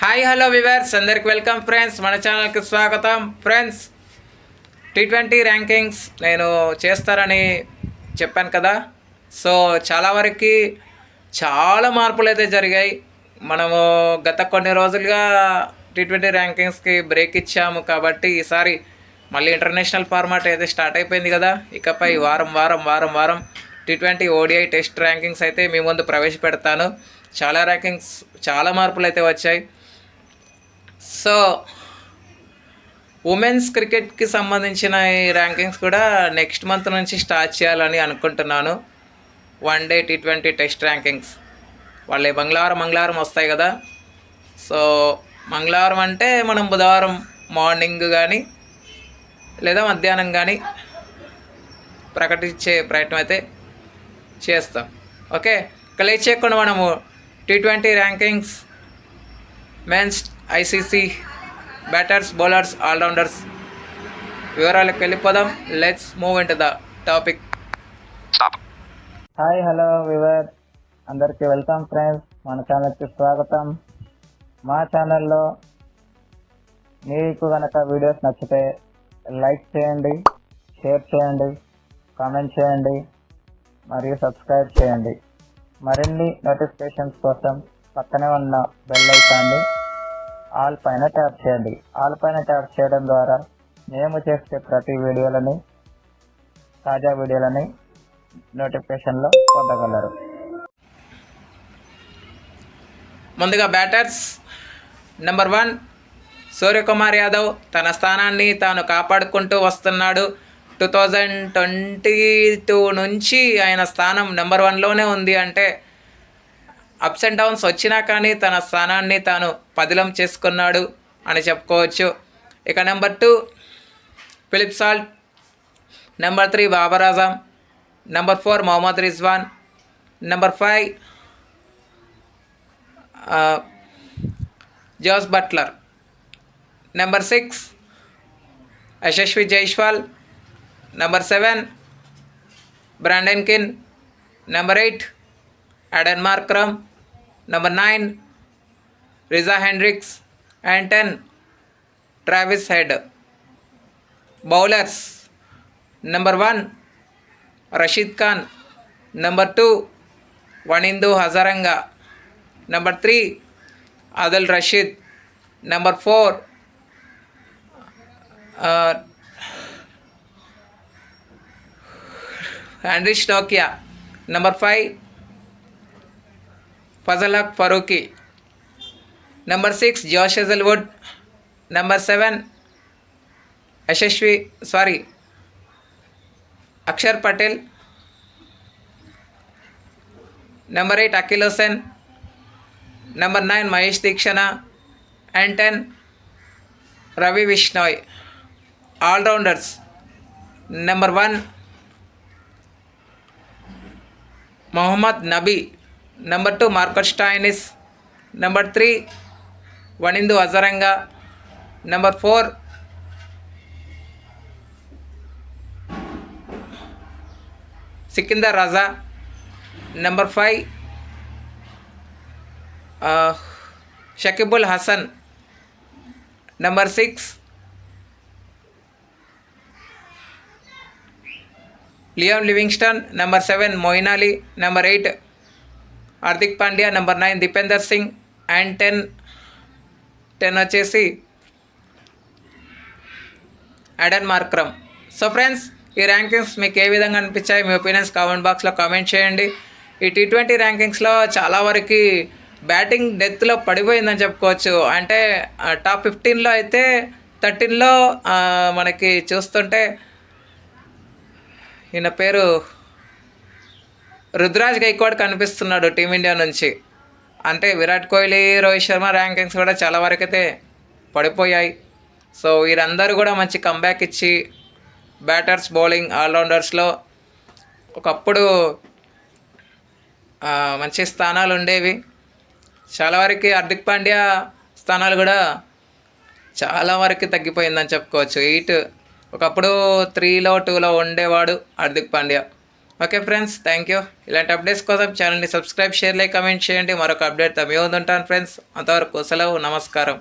Hi hello viewers అందరికి welcome friends మన ఛానల్కి స్వాగతం. ఫ్రెండ్స్ టీ ట్వంటీ ర్యాంకింగ్స్ నేను చేస్తారని చెప్పాను కదా. సో చాలా వరకు చాలా మార్పులు అయితే జరిగాయి. మనము గత కొన్ని రోజులుగా టీ ట్వంటీ ర్యాంకింగ్స్కి బ్రేక్ ఇచ్చాము కాబట్టి ఈసారి మళ్ళీ ఇంటర్నేషనల్ ఫార్మాట్ అయితే స్టార్ట్ అయిపోయింది కదా. ఇకపై వారం వారం వారం వారం T twenty ODI test rankings అయితే మీ ముందు ప్రవేశపెడతాను. చాలా ర్యాంకింగ్స్ చాలా మార్పులు అయితే వచ్చాయి. సో ఉమెన్స్ క్రికెట్కి సంబంధించిన ఈ ర్యాంకింగ్స్ కూడా నెక్స్ట్ మంత్ నుంచి స్టార్ట్ చేయాలని అనుకుంటున్నాను. One day T twenty test rankings వాళ్ళే మంగళవారం మంగళవారం వస్తాయి కదా. సో మంగళవారం అంటే మనం బుధవారం మార్నింగ్ కానీ లేదా మధ్యాహ్నం కానీ ప్రకటించే ప్రయత్నం అయితే చేస్తాం. ఓకే? ఇక చేయకుండా మనము T twenty rankings men's ICC batters bowlers allrounders వివరాలకు వెళ్ళిపోదాం. Let's move in to the topic hi hello viewer అందరికీ వెల్కమ్ ఫ్రెండ్స్ మన ఛానల్కి స్వాగతం. మా ఛానల్లో మీకు కనుక వీడియోస్ నచ్చితే లైక్ చేయండి షేర్ చేయండి కామెంట్ చేయండి మరియు సబ్స్క్రైబ్ చేయండి. మరిన్ని నోటిఫికేషన్స్ కోసం పక్కనే ఉన్న బెల్ ఐకాన్ని ఆల్ పైన ట్యాప్ చేయండి. ఆల్ పైన ట్యాప్ చేయడం ద్వారా మేము చేసే ప్రతి వీడియోలని తాజా వీడియోలని నోటిఫికేషన్లో పొందగలరు. ముందుగా batters number one Suryakumar Yadav తన స్థానాన్ని తాను కాపాడుకుంటూ వస్తున్నాడు. టూ థౌజండ్ ట్వంటీ టూ నుంచి ఆయన స్థానం నెంబర్ వన్లోనే ఉంది అంటే అప్స్ అండ్ డౌన్స్ వచ్చినా కానీ తన స్థానాన్ని తాను పదిలం చేసుకున్నాడు అని చెప్పుకోవచ్చు. ఇక number two Philip Salt. Number three Babar Azam number four Mohammad Rizwan. Number five Jos Buttler. Number six Yashasvi Jaiswal. Number seven Brandon King. Number eight Aiden Markram. Number nine Reeza Hendricks and ten Travis Head bowlers number one Rashid Khan number two Wanindu Hasaranga number three Adil Rashid number four Anrich Nokia number five Fazalhaq Farooqi number six Josh Hazlewood number seven Yashasvi sorry Axar Patel number eight Akeal Hosein number nine Maheesh Theekshana and ten Ravi Bishnoi allrounders number one Mohammad Nabi number two Marcus Stoinis number three Wanindu Hasaranga number four Sikandar Raza number five Shakibul Hasan number six Liam Livingstone number seven Moeen Ali number eight Hardik Pandya number nine Dipendra Singh and ten ten వచ్చేసి Aiden Markram so friends ఈ rankings మీకు ఏ విధంగా అనిపించాయి? మీ opinions comment బాక్స్లో comment చేయండి. ఈ టీ ట్వంటీ ర్యాంకింగ్స్లో చాలా వరకు బ్యాటింగ్ డెత్లో పడిపోయిందని చెప్పుకోవచ్చు. అంటే టాప్ ఫిఫ్టీన్లో అయితే థర్టీన్లో మనకి చూస్తుంటే ఈయన పేరు రుద్రాజ్ గైక్వాడ్ కనిపిస్తున్నాడు టీమిండియా నుంచి. అంటే విరాట్ కోహ్లీ రోహిత్ శర్మ ర్యాంకింగ్స్ కూడా చాలా వరకు అయితే పడిపోయాయి. సో వీరందరూ కూడా మంచి కంబ్యాక్ ఇచ్చి బ్యాటర్స్ బౌలింగ్ ఆల్రౌండర్స్లో ఒకప్పుడు మంచి స్థానాలు ఉండేవి. చాలా వరకు హార్దిక్ పాండ్యా స్థానాలు కూడా చాలా వరకు తగ్గిపోయిందని చెప్పుకోవచ్చు. ఎయిట్ ఒకప్పుడు త్రీలో టూలో ఉండేవాడు Hardik Pandya. Okay friends thank you ఇలాంటి అప్డేట్స్ కోసం ఛానల్ని సబ్స్క్రైబ్ షేర్ లైక్ కమెంట్ చేయండి. మరొక అప్డేట్ మీ ఉంటాను ఫ్రెండ్స్ అంతవరకు సెలవు నమస్కారం.